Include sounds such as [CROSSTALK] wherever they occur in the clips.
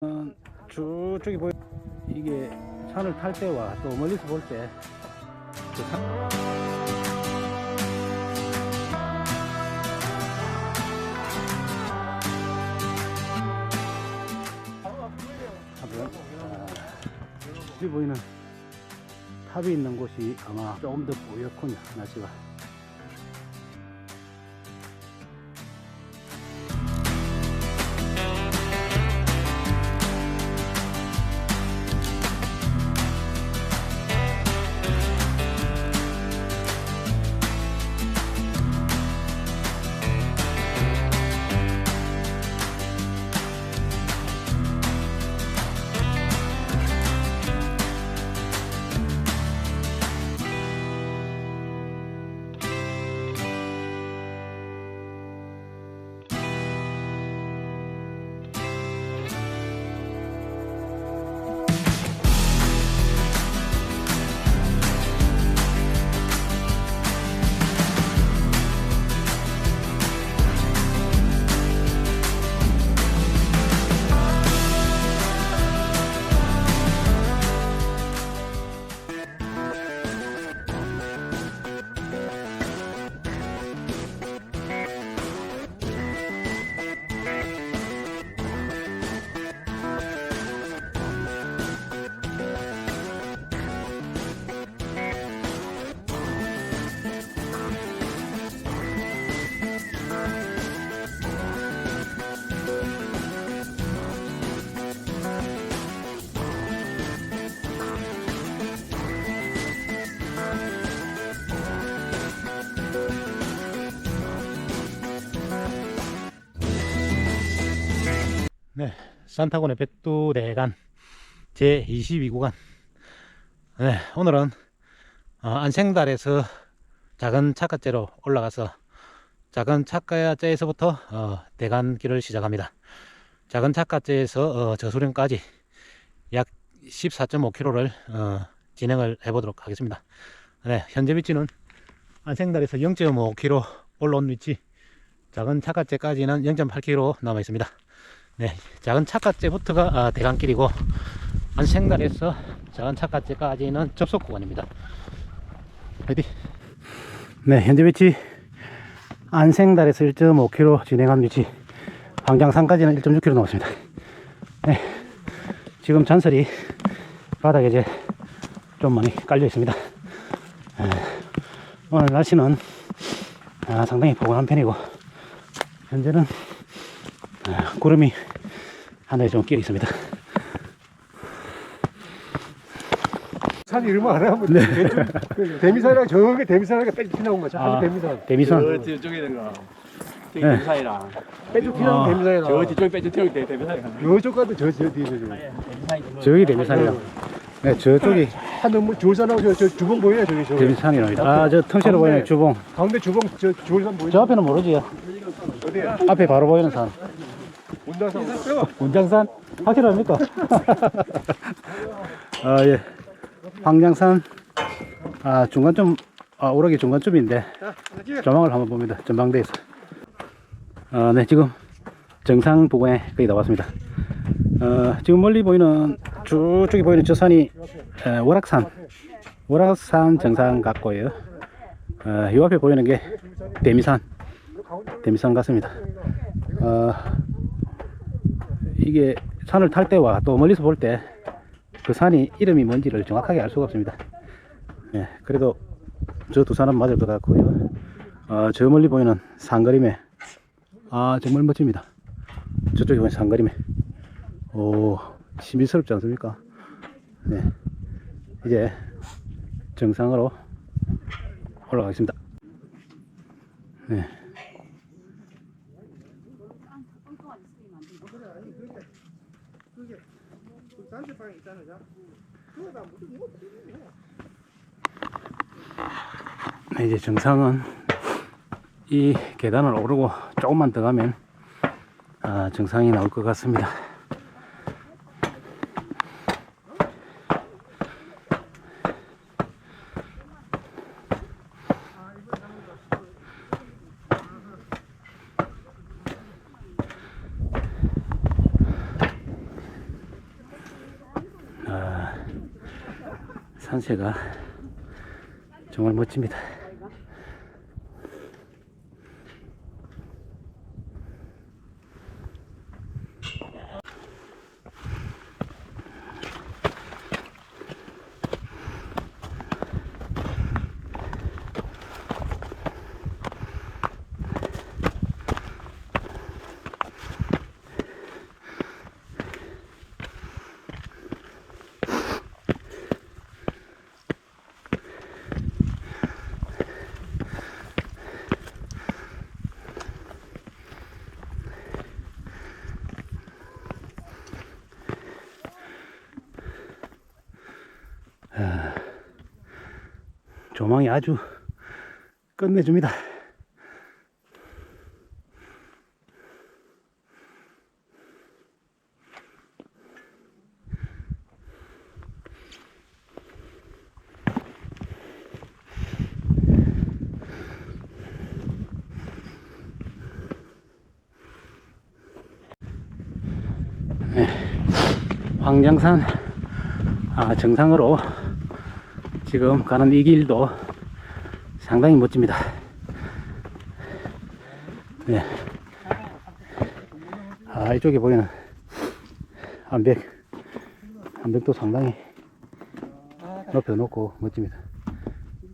어, 쭉쭉이 보이 이게 산을 탈 때와 또 멀리서 볼때 그 산... 아, 보이는 탑이 있는 곳이 아마 조금 더 보였군요 날씨가 산타곤의 백두대간 제22구간. 네, 오늘은 어, 안생달에서 작은 차가째로 올라가서 작은 차가째에서부터 어, 대간길을 시작합니다. 작은 차가째에서 어, 저수령까지 약 14.5km를 어, 진행을 해 보도록 하겠습니다. 네, 현재 위치는 안생달에서 0.5km 올라온 위치, 작은 차가째까지는 0.8km 남아 있습니다. 네, 작은 차가째부터가 아, 대강길이고 안생달에서 작은 차가째까지는 접속 구간입니다. 어디? 네, 현재 위치 안생달에서 1.5km 진행한 위치 황장산까지는 1.6km 남았습니다. 네, 지금 잔설이 바닥에 이제 좀 많이 깔려 있습니다. 네, 오늘 날씨는 아, 상당히 포근한 편이고 현재는 아, 구름이 하늘에 좀 끼어 있습니다. 산이 이름을 안 하면 네. 대미산이랑 저게 대미산이랑 빼죽 나온 거죠. 아, 대미산. 대미산. 저 뒤쪽에 있는 거. 저기 네. 대미사이랑 빼죽 튀는 아, 대미산이랑. 저 뒤쪽에 빼주 태우기 때 대미사이랑. 요쪽 가도 저, 저 뒤에 저. 저기 대미산이요. 네, 저쪽이 하늘 뭐 주울산하고 저, 저 주봉 보여요 저기 저. 대미산이랍니다. 아, 저 텅실어 보이는 주봉. 가운데 주봉 저 주울산 보이죠? 저 앞에는 모르지요. 어디야? 앞에 바로 보이는 산. 온다산. 운장산? 확실합니까? [LAUGHS] 아, 예. 황장산. 아, 중간쯤, 아, 오락이 중간쯤인데, 조망을 한번 봅니다. 전망대에서. 아, 네, 지금 정상 부근에 거의 나왔습니다. 어, 지금 멀리 보이는, 쭉쭉이 보이는 저 산이, 에, 월악산. 월악산 정상 같고요. 어, 요 앞에 보이는 게 대미산. 대미산 같습니다. 어, 이게 산을 탈 때와 또 멀리서 볼 때 그 산이 이름이 뭔지를 정확하게 알 수가 없습니다. 예, 그래도 저두 산은 맞을 것 같고요. 어, 저 멀리 보이는 산거림에 아 정말 멋집니다. 저쪽에 보이는 산거림에 오 신비스럽지 않습니까? 네, 이제 정상으로 올라가겠습니다. 네. 이제 정상은 이 계단을 오르고 조금만 더 가면 아, 정상이 나올 것 같습니다. 아, 산세가 정말 멋집니다. 조망이 아주 끝내줍니다. 네, 황장산 아, 정상으로 지금 가는 이 길도 상당히 멋집니다. 네. 아, 이쪽에 보이는 암백, 암백도 상당히 높여 놓고 멋집니다.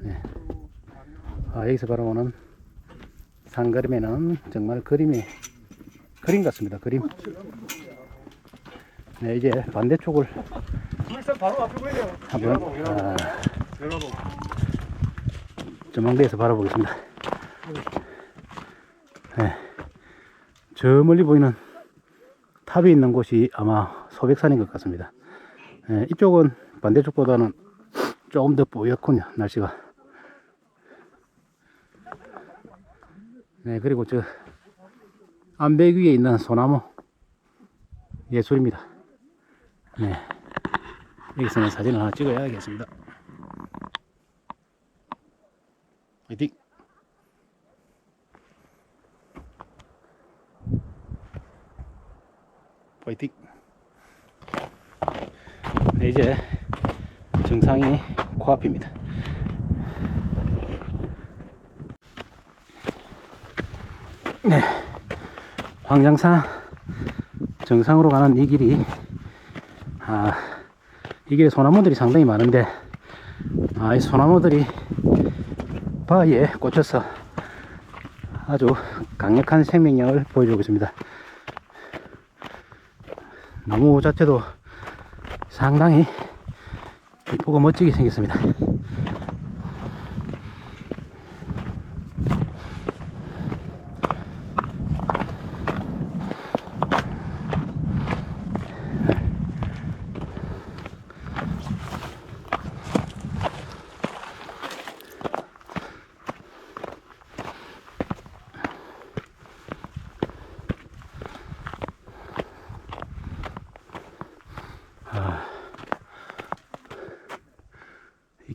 네. 아, 여기서 바라보는 산그림에는 정말 그림이, 그림 같습니다. 그림. 네, 이제 반대쪽을. 한번, 아, 여러분. 전망대에서 바라보겠습니다. 네. 저 멀리 보이는 탑이 있는 곳이 아마 소백산인 것 같습니다. 네, 이쪽은 반대쪽보다는 조금 더 뿌옇군요, 날씨가. 네, 그리고 저 암백 위에 있는 소나무 예술입니다. 네. 여기서는 사진을 하나 찍어야겠습니다. 화이팅! 화이팅! 네, 이제 정상이 코앞입니다. 네, 황장산 정상으로 가는 이 길이 아, 이 길에 소나무들이 상당히 많은데 아, 이 소나무들이 바위에 꽂혀서 아주 강력한 생명력을 보여주고 있습니다. 나무 자체도 상당히 이쁘고 멋지게 생겼습니다.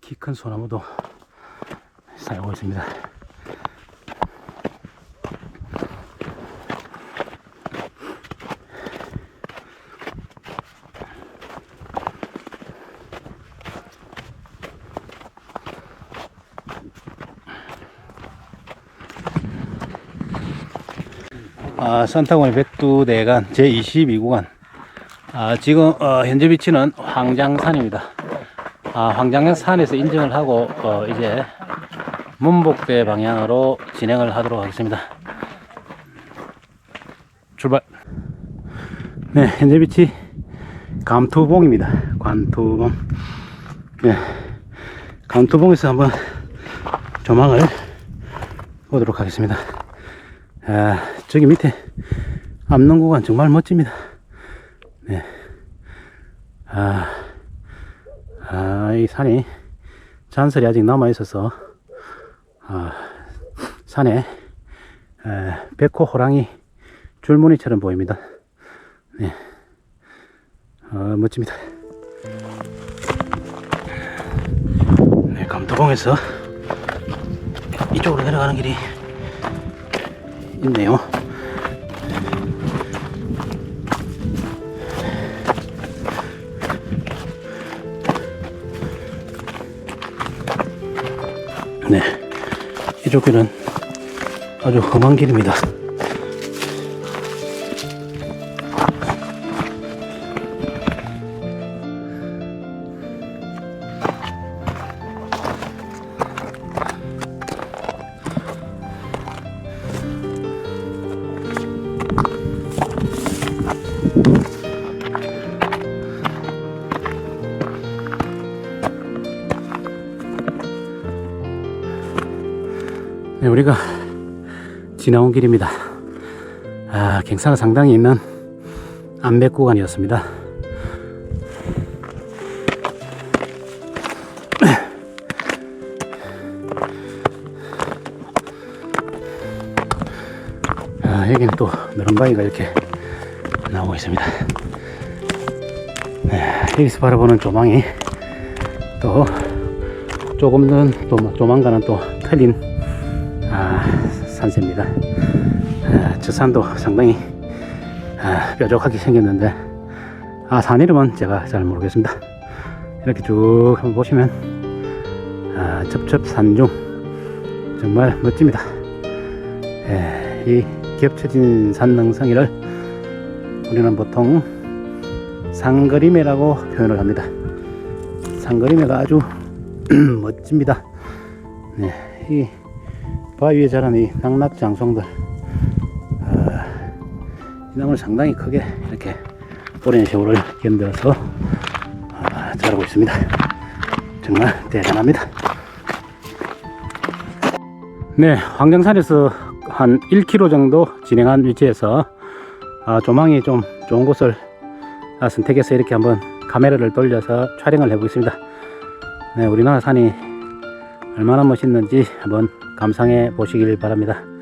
키 큰 소나무도 사용하고 있습니다. 아, 산타고의 백두대간 제22구간. 아, 지금 어, 현재 위치는 황장산입니다. 아, 황장산에서 인증을 하고 어, 이제 문복대 방향으로 진행을 하도록 하겠습니다. 출발. 네, 현재 위치 감투봉입니다. 관투봉. 네, 감투봉에서 한번 조망을 보도록 하겠습니다. 아, 저기 밑에 암릉구간 정말 멋집니다. 네. 아, 아, 이 산이 잔설이 아직 남아 있어서 아, 산에 에, 백호 호랑이 줄무늬처럼 보입니다. 네, 어, 멋집니다. 네, 감도봉에서 이쪽으로 내려가는 길이 있네요. 길은 아주 험한 길입니다. 네, 우리가 지나온 길입니다. 아, 경사가 상당히 있는 암백 구간이었습니다. 아, 여기는 또 너른바위가 이렇게 나오고 있습니다. 네, 여기서 바라보는 조망이 또 조금은 또 조만간은 또 틀린 아, 산세입니다. 아, 저 산도 상당히 아, 뾰족하게 생겼는데 아, 산 이름은 제가 잘 모르겠습니다. 이렇게 쭉 한번 보시면 아, 첩첩산중 정말 멋집니다. 예, 이 겹쳐진 산능성이를 우리는 보통 상거리매라고 표현을 합니다. 상거리매가 아주 [CLEARS THROAT] 멋집니다. 네, 이 바위에 자란 이 낙낙장송들 아, 이 나무를 상당히 크게 이렇게 오랜 세월을 견뎌서 아, 자라고 있습니다. 정말 대단합니다. 네, 황정산에서 한 1km 정도 진행한 위치에서 아, 조망이 좀 좋은 곳을 아, 선택해서 이렇게 한번 카메라를 돌려서 촬영을 해보겠습니다. 네, 우리나라 산이 얼마나 멋있는지 한번 감상해 보시길 바랍니다.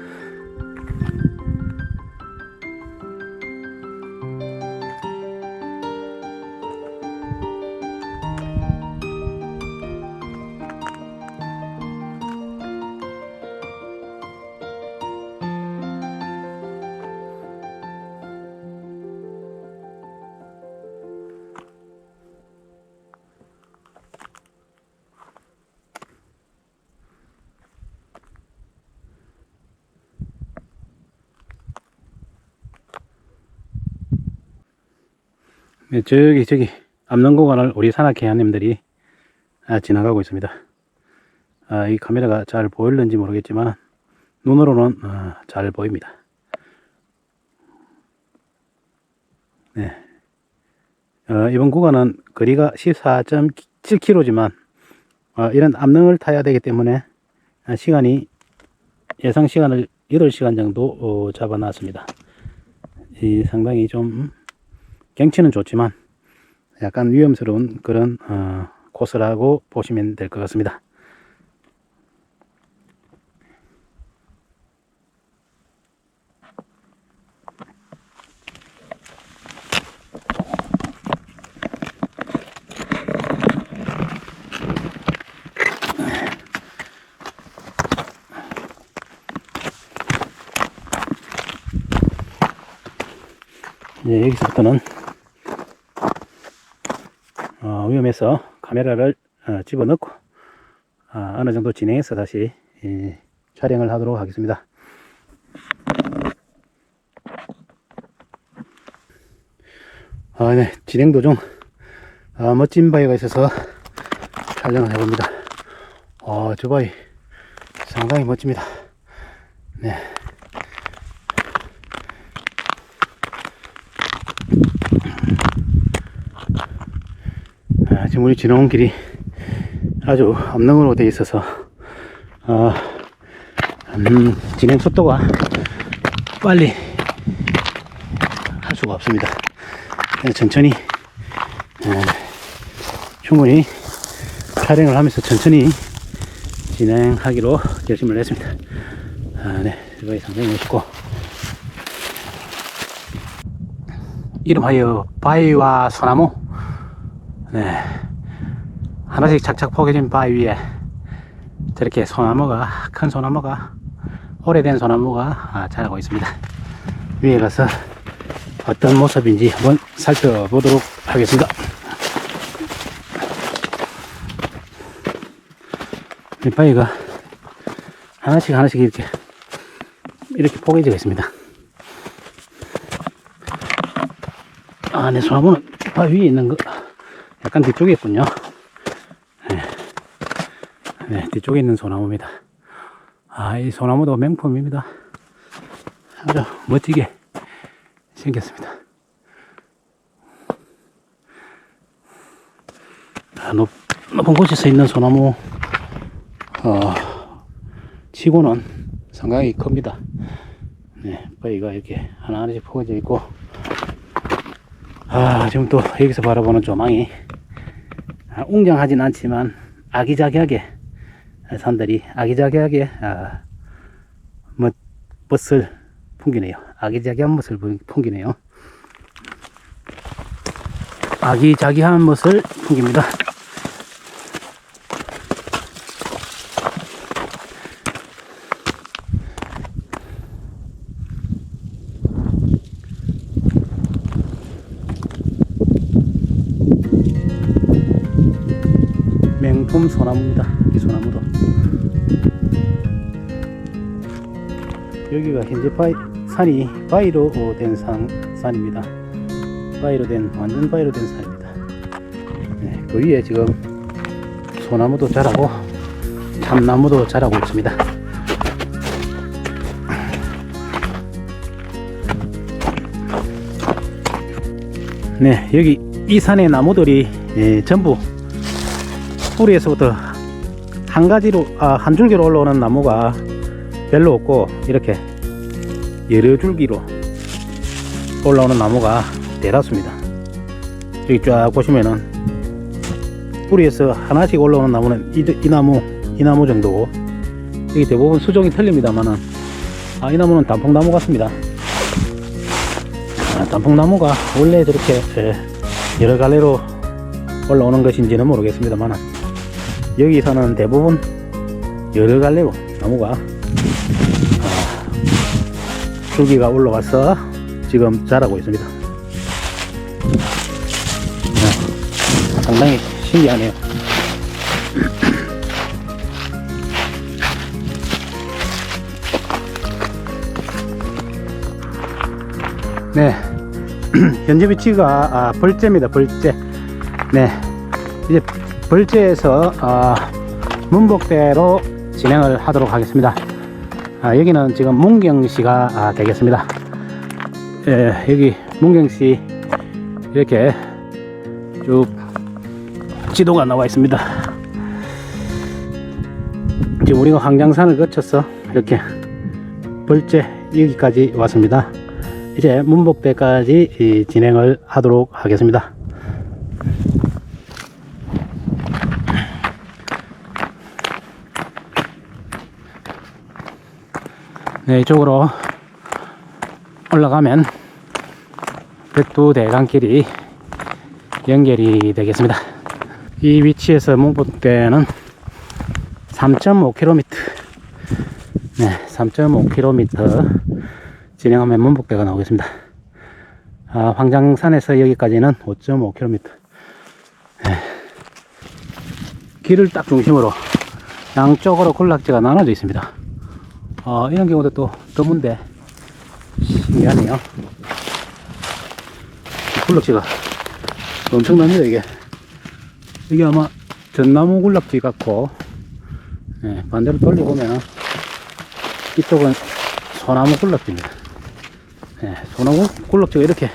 저기 저기 암릉공원을 우리 산악회원님들이 아, 지나가고 있습니다. 아, 이 카메라가 잘 보일는지 모르겠지만 눈으로는 어, 잘 보입니다. 네. 어, 이번 구간은 거리가 14.7km지만 어, 이런 암릉을 타야 되기 때문에 아, 시간이 예상 시간을 8시간 정도 어, 잡아놨습니다. 이 상당히 좀 경치는 좋지만 약간 위험스러운 그런 어, 코스라고 보시면 될 것 같습니다. 이제 여기서부터는 어, 위험해서 카메라를 어, 집어넣고 어, 어느 정도 진행해서 다시 예, 촬영을 하도록 하겠습니다. 아, 네, 진행 도중 아, 멋진 바위가 있어서 촬영을 해봅니다. 어, 저 바위 상당히 멋집니다. 네. 우리 지나온 길이 아주 암릉으로 되어 있어서 어, 음, 진행 속도가 빨리 할 수가 없습니다. 천천히 에, 충분히 촬영을 하면서 천천히 진행하기로 결심을 했습니다. 아, 네, 이거 상당히 멋있고 이름하여 바위와 소나무 네. 하나씩 착착 포개진 바위 위에 저렇게 소나무가, 큰 소나무가, 오래된 소나무가 아, 자라고 있습니다. 위에 가서 어떤 모습인지 한번 살펴보도록 하겠습니다. 이 바위가 하나씩 하나씩 이렇게 이렇게 포개지가 있습니다. 아, 내 소나무는 바 위에 있는 거 약간 뒤쪽에 있군요. 네. 네, 뒤쪽에 있는 소나무입니다. 아, 이 소나무도 명품입니다. 아주 멋지게 생겼습니다. 아, 높, 높은 곳에서 있는 소나무, 어, 치고는 상당히 큽니다. 네, 바위가 이렇게 하나하나씩 포개져 있고, 아, 지금 또 여기서 바라보는 조망이, 아, 웅장하진 않지만, 아기자기하게, 산들이 아기자기하게, 아, 멋, 멋을 풍기네요. 아기자기한 멋을 풍- 풍기네요. 아기자기한 멋을 풍깁니다. 현재 바위, 산이 바위로 된 산, 산입니다. 바위로 된, 완전 바위로 된 산입니다. 네, 그 위에 지금 소나무도 자라고 참나무도 자라고 있습니다. 네, 여기 이 산의 나무들이 예, 전부 뿌리에서부터 한 가지로 아, 한 줄기로 올라오는 나무가 별로 없고 이렇게 여러 줄기로 올라오는 나무가 대다수입니다. 여기 쫙 보시면은 뿌리에서 하나씩 올라오는 나무는 이, 이 나무 이 나무 정도고 여기 대부분 수종이 틀립니다만은 아, 이 나무는 단풍나무 같습니다. 아, 단풍나무가 원래 저렇게 예, 여러 갈래로 올라오는 것인지는 모르겠습니다만 여기서는 대부분 여러 갈래로 나무가 아, 줄기가 올라와서 지금 자라고 있습니다. 네, 상당히 신기하네요. [CLEARS THROAT] 네, [CLEARS THROAT] 현재 위치가 아, 벌제입니다. 벌제. 네, 이제 벌제에서 아, 문복대로 진행을 하도록 하겠습니다. 아, 여기는 지금 문경시가 아, 되겠습니다. 예, 여기 문경시 이렇게 쭉 지도가 나와 있습니다. 지금 우리가 황장산을 거쳐서 이렇게 벌제 여기까지 왔습니다. 이제 문복대까지 이, 진행을 하도록 하겠습니다. 네, 이쪽으로 올라가면 백두 대강길이 연결이 되겠습니다. 이 위치에서 문복대는 3.5km, 네, 3.5km 진행하면 문복대가 나오겠습니다. 아, 황장산에서 여기까지는 5.5km. 네. 길을 딱 중심으로 양쪽으로 군락지가 나눠져 있습니다. 어, 이런 경우도 또 드문데 신기하네요. 굴락지가 엄청납니다 이게. 이게 아마 전나무 굴락지 같고 네, 반대로 돌려보면 이쪽은 소나무 굴락지입니다. 네, 소나무 굴락지가 이렇게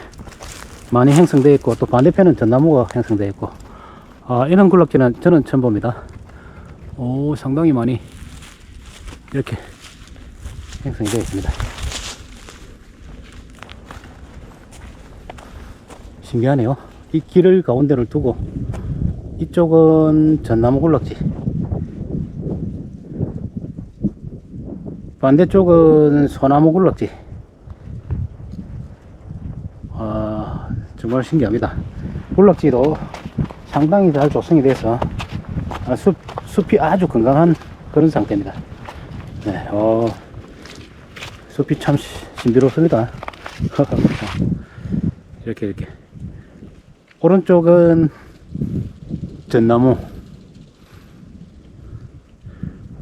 많이 형성되어 있고 또 반대편은 전나무가 형성되어 있고 아, 이런 굴락지는 저는 처음 봅니다. 오 상당히 많이 이렇게 형성이 되어 있습니다. 신기하네요. 이 길을 가운데를 두고 이쪽은 전나무 굴락지 반대쪽은 소나무 굴락지 아, 정말 신기합니다. 굴락지도 상당히 잘 조성이 돼서 아, 숲, 숲이 아주 건강한 그런 상태입니다. 네, 어, 숲이 참 시- 신비롭습니다. [LAUGHS] 이렇게 이렇게 오른쪽은 전나무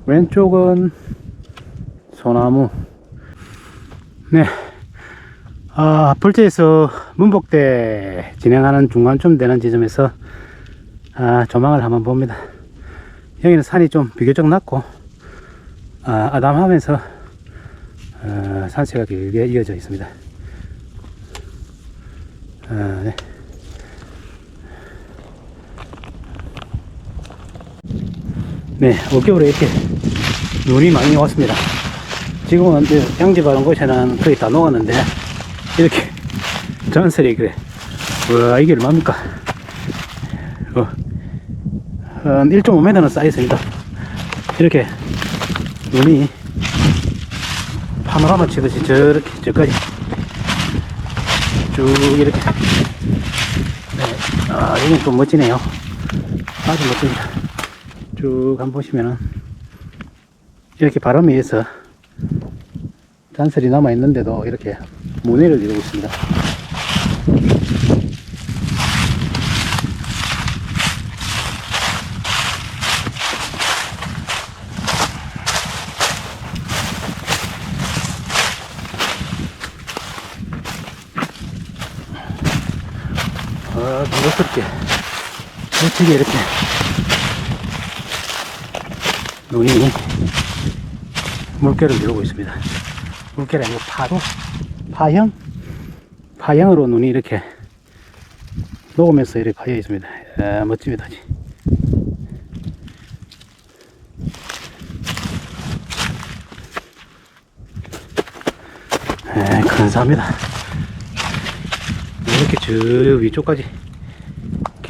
왼쪽은 소나무. 네. 아, 벌제에서 문복대 진행하는 중간쯤 되는 지점에서 아, 조망을 한번 봅니다. 여기는 산이 좀 비교적 낮고 아, 아담하면서 어, 산세가 길게 이어져 있습니다. 아, 네. 네, 올겨울에 이렇게 눈이 많이 왔습니다. 지금은 이제 양지 바른 곳에는 거의 다 녹았는데, 이렇게 전설이 그래. 와, 이게 얼마입니까? 어, 한 1.5m는 쌓였습니다. 이렇게 눈이 파노라마 치듯이 저렇게 저까지. 쭉 이렇게. 네. 아 이건 좀 멋지네요. 아주 멋집니다. 쭉 한번 보시면은 이렇게 바람에 의해서 잔설이 남아 있는데도 이렇게 무늬를 이루고 있습니다 아, 무섭게 멋지게 이렇게 눈이 물결을 이루고 있습니다. 물결이 아니고 파도? 파형? 파형으로 눈이 이렇게 녹으면서 이렇게 파여 있습니다. 아, 멋집니다. 에, 근사합니다. 이렇게 저 위쪽까지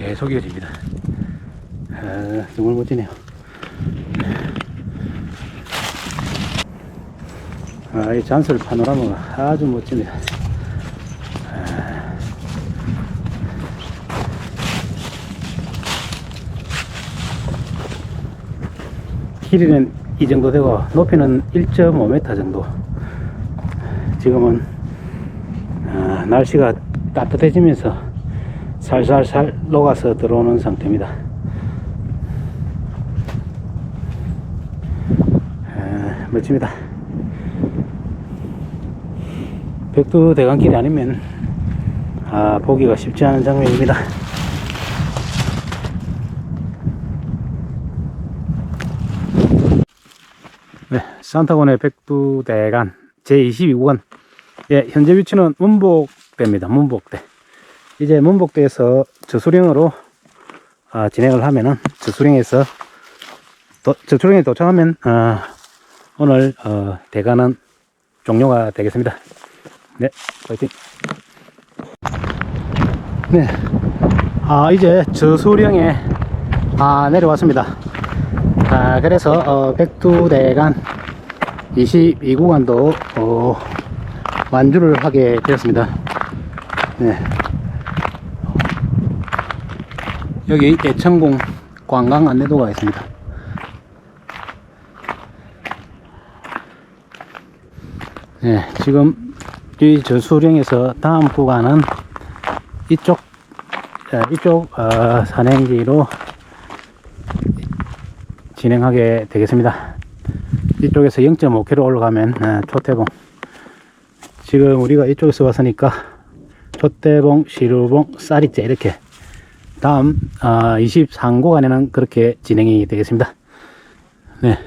계속 이어집니다. 아, 정말 멋지네요. 아, 이 잔설 파노라마가 아주 멋집니다. 아. 길이는 이 정도 되고 높이는 1.5m 정도. 지금은 아, 날씨가 따뜻해지면서 살살살 녹아서 들어오는 상태입니다. 아, 멋집니다. 백두 대강길이 아니면 아, 보기가 쉽지 않은 장면입니다. 네, 산타곤의 백두대간 제22구간 예, 현재 위치는 문복대입니다. 문복대. 이제 문복대에서 저수령으로 아, 진행을 하면은 저수령에서 도, 저수령에 도착하면 아, 오늘 어, 대관은 종료가 되겠습니다. 네, 파이팅. 네, 아 이제 저수령에 아, 내려왔습니다. 아, 그래서 어, 백두대간 22구간도 어, 완주를 하게 되었습니다. 네. 여기 예천공 관광 안내도가 있습니다. 네, 지금 이 저수령에서 다음 구간은 이쪽 자, 이쪽 어, 산행지로 진행하게 되겠습니다. 이쪽에서 0.5km 올라가면 어, 초태봉 지금 우리가 이쪽에서 왔으니까 초대봉, 시루봉, 쌀이째 이렇게 다음 어, 23구간에는 그렇게 진행이 되겠습니다. 네.